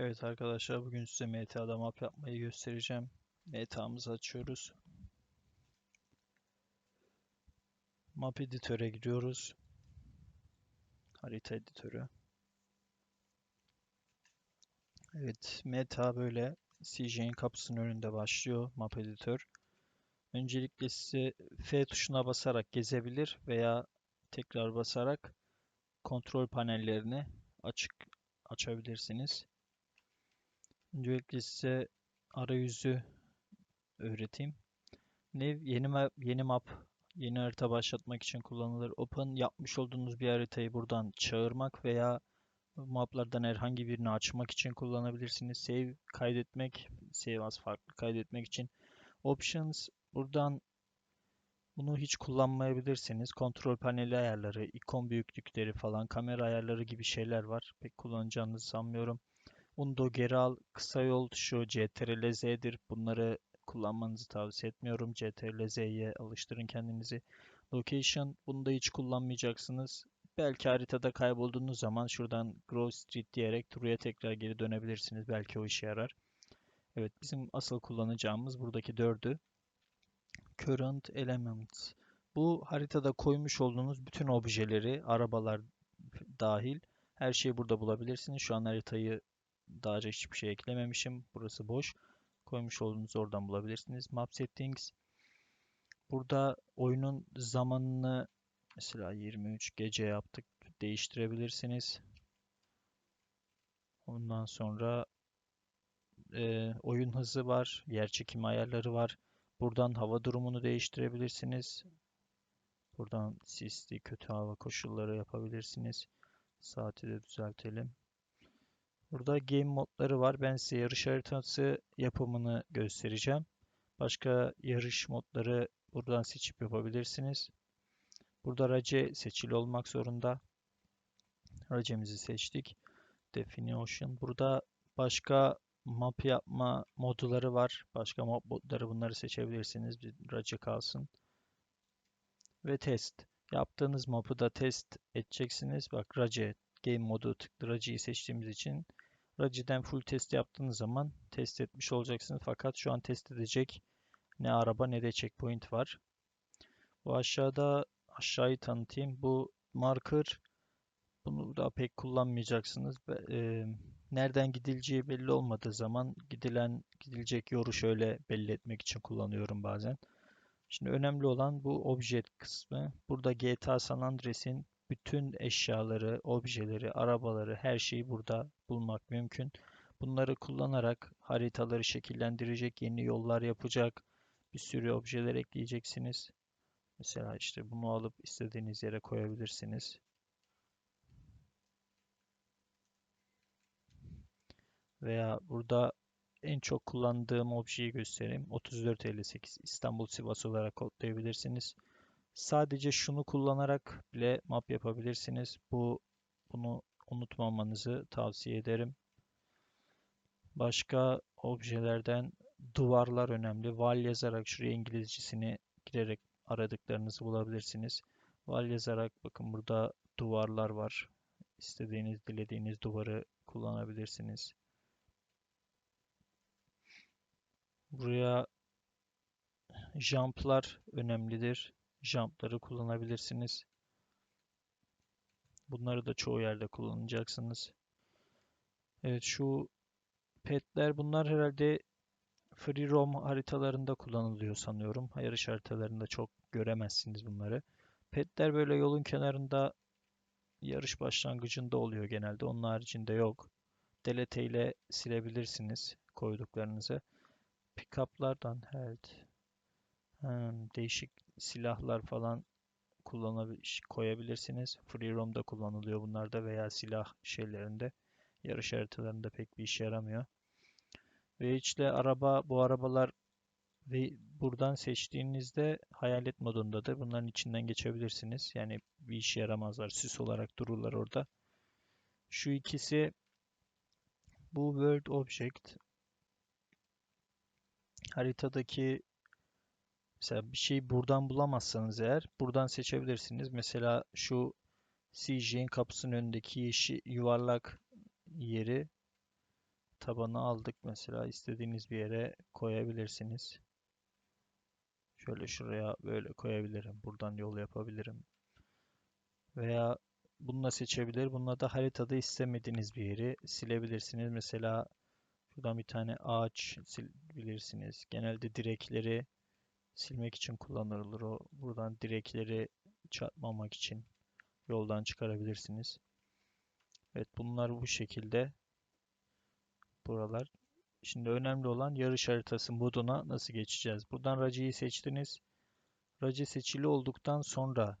Evet arkadaşlar bugün size MTA'da map yapmayı göstereceğim. MTA'mızı açıyoruz. Map editöre giriyoruz. Harita editörü. Evet meta böyle CJ'in kapısının önünde başlıyor map editör. Öncelikle size F tuşuna basarak gezebilir veya tekrar basarak kontrol panellerini açık açabilirsiniz. Öncelikle size arayüzü öğreteyim. New yeni map, yeni map, yeni harita başlatmak için kullanılır. Open yapmış olduğunuz bir haritayı buradan çağırmak veya maplardan herhangi birini açmak için kullanabilirsiniz. Save kaydetmek, save as farklı kaydetmek için. Options buradan bunu hiç kullanmayabilirsiniz. Kontrol paneli ayarları, ikon büyüklükleri falan, kamera ayarları gibi şeyler var. Pek kullanacağınızı sanmıyorum. Undo geri kısa yol tuşu CTRL Z'dir. Bunları kullanmanızı tavsiye etmiyorum. CTRL Z'ye alıştırın kendinizi. Location bunu da hiç kullanmayacaksınız. Belki haritada kaybolduğunuz zaman şuradan Grove Street diyerek True'ya tekrar geri dönebilirsiniz. Belki o işe yarar. Evet bizim asıl kullanacağımız buradaki dördü. Current Elements. Bu haritada koymuş olduğunuz bütün objeleri, arabalar dahil her şeyi burada bulabilirsiniz. Şu an haritayı daha önce hiçbir şey eklememişim. Burası boş. Koymuş olduğunuz oradan bulabilirsiniz. Map Settings. Burada oyunun zamanını mesela 23 gece yaptık. Değiştirebilirsiniz. Ondan sonra e, oyun hızı var. Yer çekimi ayarları var. Buradan hava durumunu değiştirebilirsiniz. Buradan sisli kötü hava koşulları yapabilirsiniz. Saati de düzeltelim. Burada game modları var. Ben size yarış haritası yapımını göstereceğim. Başka yarış modları buradan seçip yapabilirsiniz. Burada race seçili olmak zorunda. Racemizi seçtik. Definition. Burada başka map yapma modları var. Başka mod modları bunları seçebilirsiniz. Bir race kalsın. Ve test. Yaptığınız map'ı da test edeceksiniz. Bak race game modu tıklı raceyi seçtiğimiz için Raciden full test yaptığınız zaman test etmiş olacaksınız. Fakat şu an test edecek ne araba ne de checkpoint var. Bu aşağıda aşağıyı tanıtayım. Bu marker bunu da pek kullanmayacaksınız. E, nereden gidileceği belli olmadığı zaman gidilen gidilecek yolu şöyle belli etmek için kullanıyorum bazen. Şimdi önemli olan bu object kısmı. Burada GTA San Andreas'in bütün eşyaları, objeleri, arabaları, her şeyi burada bulmak mümkün. Bunları kullanarak haritaları şekillendirecek, yeni yollar yapacak, bir sürü objeler ekleyeceksiniz. Mesela işte bunu alıp istediğiniz yere koyabilirsiniz. Veya burada en çok kullandığım objeyi göstereyim. 3458 İstanbul Sivas olarak kodlayabilirsiniz. Sadece şunu kullanarak bile map yapabilirsiniz. Bu bunu unutmamanızı tavsiye ederim. Başka objelerden duvarlar önemli. Val yazarak şuraya İngilizcesini girerek aradıklarınızı bulabilirsiniz. Val yazarak bakın burada duvarlar var. İstediğiniz, dilediğiniz duvarı kullanabilirsiniz. Buraya jumplar önemlidir jumpları kullanabilirsiniz. Bunları da çoğu yerde kullanacaksınız. Evet şu petler bunlar herhalde free roam haritalarında kullanılıyor sanıyorum. Yarış haritalarında çok göremezsiniz bunları. Petler böyle yolun kenarında yarış başlangıcında oluyor genelde. Onun haricinde yok. Delete ile silebilirsiniz koyduklarınızı. Pickup'lardan health. Değişik silahlar falan koyabilirsiniz. Free roam'da kullanılıyor bunlarda veya silah şeylerinde. Yarış haritalarında pek bir işe yaramıyor. Ve içle araba, bu arabalar ve buradan seçtiğinizde hayalet modundadır. Bunların içinden geçebilirsiniz. Yani bir işe yaramazlar. Süs olarak dururlar orada. Şu ikisi bu World Object haritadaki Mesela bir şeyi buradan bulamazsanız eğer buradan seçebilirsiniz. Mesela şu CJ'in kapısının önündeki yeşil yuvarlak yeri tabanı aldık mesela istediğiniz bir yere koyabilirsiniz. Şöyle şuraya böyle koyabilirim. Buradan yol yapabilirim. Veya bununla seçebilir. Bununla da haritada istemediğiniz bir yeri silebilirsiniz. Mesela şuradan bir tane ağaç silebilirsiniz. Genelde direkleri silmek için kullanılır o. Buradan direkleri çarpmamak için yoldan çıkarabilirsiniz. Evet bunlar bu şekilde. Buralar. Şimdi önemli olan yarış haritası moduna nasıl geçeceğiz? Buradan racıyı seçtiniz. Racı seçili olduktan sonra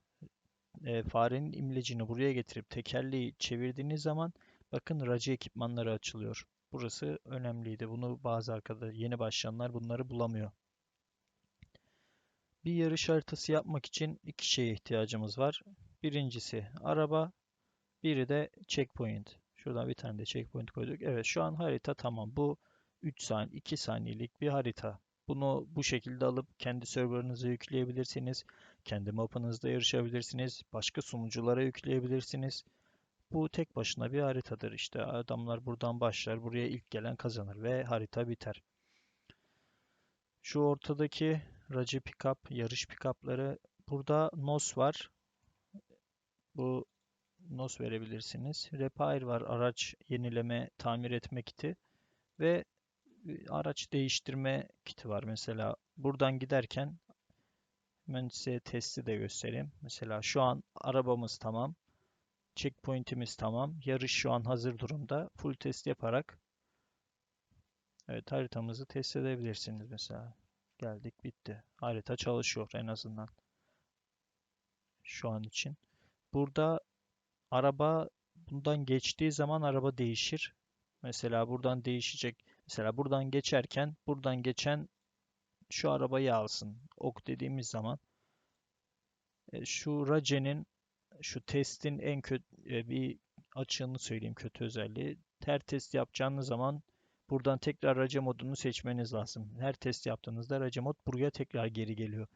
e, farenin imlecini buraya getirip tekerleği çevirdiğiniz zaman bakın racı ekipmanları açılıyor. Burası önemliydi. Bunu bazı arkadaşlar yeni başlayanlar bunları bulamıyor. Bir yarış haritası yapmak için iki şeye ihtiyacımız var. Birincisi araba, biri de checkpoint. Şuradan bir tane de checkpoint koyduk. Evet şu an harita tamam. Bu 3 saniye, 2 saniyelik bir harita. Bunu bu şekilde alıp kendi serverınıza yükleyebilirsiniz. Kendi mapınızda yarışabilirsiniz. Başka sunuculara yükleyebilirsiniz. Bu tek başına bir haritadır işte. Adamlar buradan başlar, buraya ilk gelen kazanır ve harita biter. Şu ortadaki Raci Pickup, yarış pickupları. Burada NOS var. Bu NOS verebilirsiniz. Repair var. Araç yenileme, tamir etme kiti. Ve araç değiştirme kiti var. Mesela buradan giderken ben size testi de göstereyim. Mesela şu an arabamız tamam. Checkpoint'imiz tamam. Yarış şu an hazır durumda. Full test yaparak Evet haritamızı test edebilirsiniz mesela. Geldik bitti. Harita çalışıyor en azından. Şu an için. Burada araba bundan geçtiği zaman araba değişir. Mesela buradan değişecek. Mesela buradan geçerken buradan geçen şu arabayı alsın. Ok dediğimiz zaman e, şu racenin şu testin en kötü e, bir açığını söyleyeyim kötü özelliği. Her test yapacağınız zaman buradan tekrar race modunu seçmeniz lazım. Her test yaptığınızda race mod buraya tekrar geri geliyor.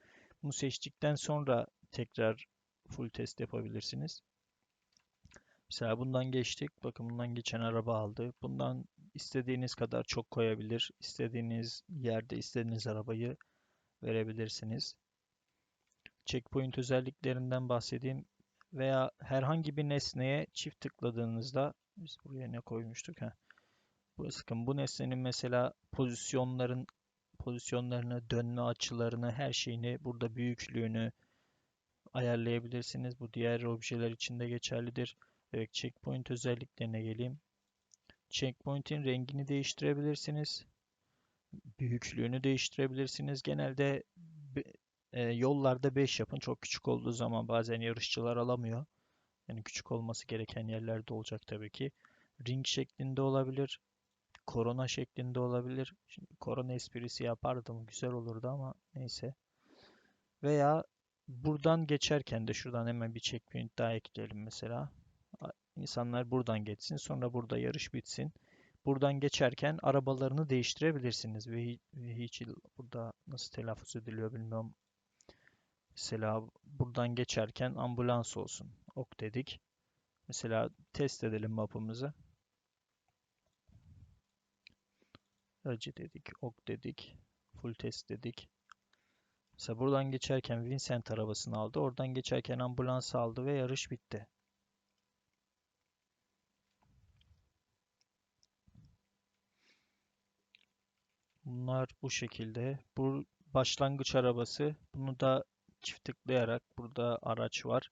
Bunu seçtikten sonra tekrar full test yapabilirsiniz. Mesela bundan geçtik. Bakın bundan geçen araba aldı. Bundan istediğiniz kadar çok koyabilir. İstediğiniz yerde istediğiniz arabayı verebilirsiniz. Checkpoint özelliklerinden bahsedeyim. Veya herhangi bir nesneye çift tıkladığınızda biz buraya ne koymuştuk? Heh. Burası bu nesnenin mesela pozisyonların pozisyonlarını, dönme açılarını, her şeyini, burada büyüklüğünü ayarlayabilirsiniz. Bu diğer objeler için de geçerlidir. Evet, checkpoint özelliklerine geleyim. Checkpoint'in rengini değiştirebilirsiniz. Büyüklüğünü değiştirebilirsiniz. Genelde e, yollarda 5 yapın. Çok küçük olduğu zaman bazen yarışçılar alamıyor. Yani küçük olması gereken yerlerde olacak tabii ki. Ring şeklinde olabilir. Korona şeklinde olabilir. Şimdi korona esprisi yapardım. Güzel olurdu ama neyse. Veya buradan geçerken de şuradan hemen bir checkpoint daha ekleyelim mesela. İnsanlar buradan geçsin. Sonra burada yarış bitsin. Buradan geçerken arabalarını değiştirebilirsiniz. Ve hiç burada nasıl telaffuz ediliyor bilmiyorum. Mesela buradan geçerken ambulans olsun. Ok dedik. Mesela test edelim mapımızı. Acı dedik, ok dedik, full test dedik. Mesela buradan geçerken Vincent arabasını aldı. Oradan geçerken ambulans aldı ve yarış bitti. Bunlar bu şekilde. Bu başlangıç arabası. Bunu da çift tıklayarak burada araç var.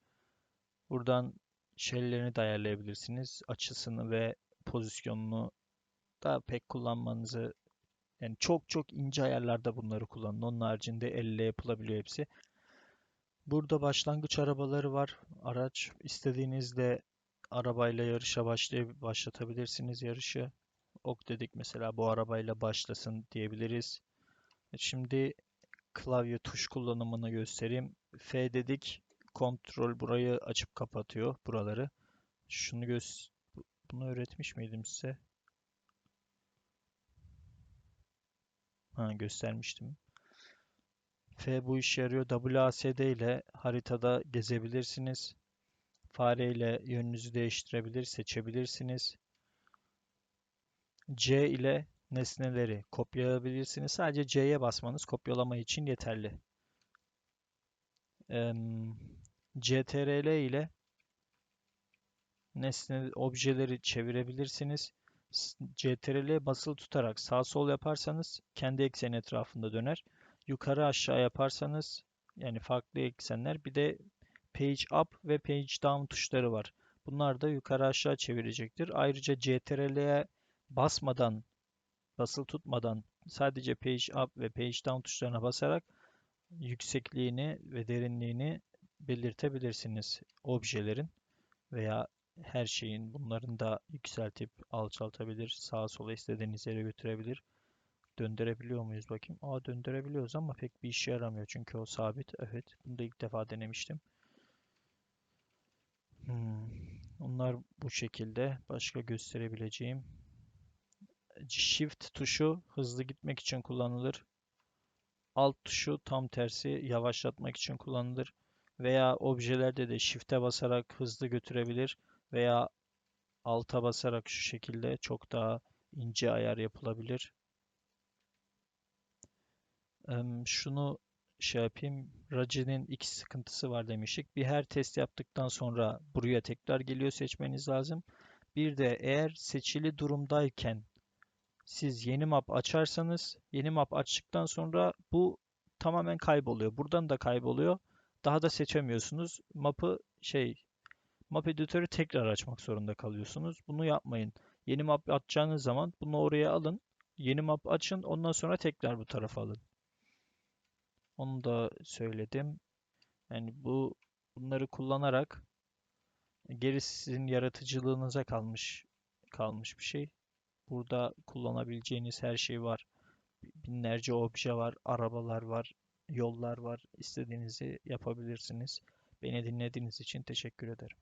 Buradan şeylerini de ayarlayabilirsiniz. Açısını ve pozisyonunu da pek kullanmanızı yani çok çok ince ayarlarda bunları kullanın. Onun haricinde elle yapılabiliyor hepsi. Burada başlangıç arabaları var. Araç istediğinizde arabayla yarışa başlay başlatabilirsiniz yarışı. Ok dedik mesela bu arabayla başlasın diyebiliriz. Şimdi klavye tuş kullanımını göstereyim. F dedik. Kontrol burayı açıp kapatıyor buraları. Şunu göz bunu öğretmiş miydim size? Ha, göstermiştim. F bu işe yarıyor. WASD ile haritada gezebilirsiniz. Fare ile yönünüzü değiştirebilir, seçebilirsiniz. C ile nesneleri kopyalayabilirsiniz. Sadece C'ye basmanız kopyalama için yeterli. CTRL ile nesne objeleri çevirebilirsiniz. S- CTRL basılı tutarak sağ sol yaparsanız kendi ekseni etrafında döner. Yukarı aşağı yaparsanız yani farklı eksenler bir de page up ve page down tuşları var. Bunlar da yukarı aşağı çevirecektir. Ayrıca CTRL'ye basmadan basılı tutmadan sadece page up ve page down tuşlarına basarak yüksekliğini ve derinliğini belirtebilirsiniz objelerin veya her şeyin bunların da yükseltip alçaltabilir, sağa sola istediğiniz yere götürebilir. Döndürebiliyor muyuz bakayım? Aa döndürebiliyoruz ama pek bir işe yaramıyor çünkü o sabit. Evet, bunu da ilk defa denemiştim. Hmm. Onlar bu şekilde. Başka gösterebileceğim. Shift tuşu hızlı gitmek için kullanılır. Alt tuşu tam tersi yavaşlatmak için kullanılır. Veya objelerde de Shift'e basarak hızlı götürebilir. Veya alta basarak şu şekilde çok daha ince ayar yapılabilir. Şunu şey yapayım. Raci'nin iki sıkıntısı var demiştik. Bir her test yaptıktan sonra buraya tekrar geliyor seçmeniz lazım. Bir de eğer seçili durumdayken siz yeni map açarsanız yeni map açtıktan sonra bu tamamen kayboluyor. Buradan da kayboluyor. Daha da seçemiyorsunuz. Mapı şey map editörü tekrar açmak zorunda kalıyorsunuz. Bunu yapmayın. Yeni map açacağınız zaman bunu oraya alın. Yeni map açın. Ondan sonra tekrar bu tarafa alın. Onu da söyledim. Yani bu bunları kullanarak gerisi sizin yaratıcılığınıza kalmış kalmış bir şey. Burada kullanabileceğiniz her şey var. Binlerce obje var, arabalar var, yollar var. İstediğinizi yapabilirsiniz. Beni dinlediğiniz için teşekkür ederim.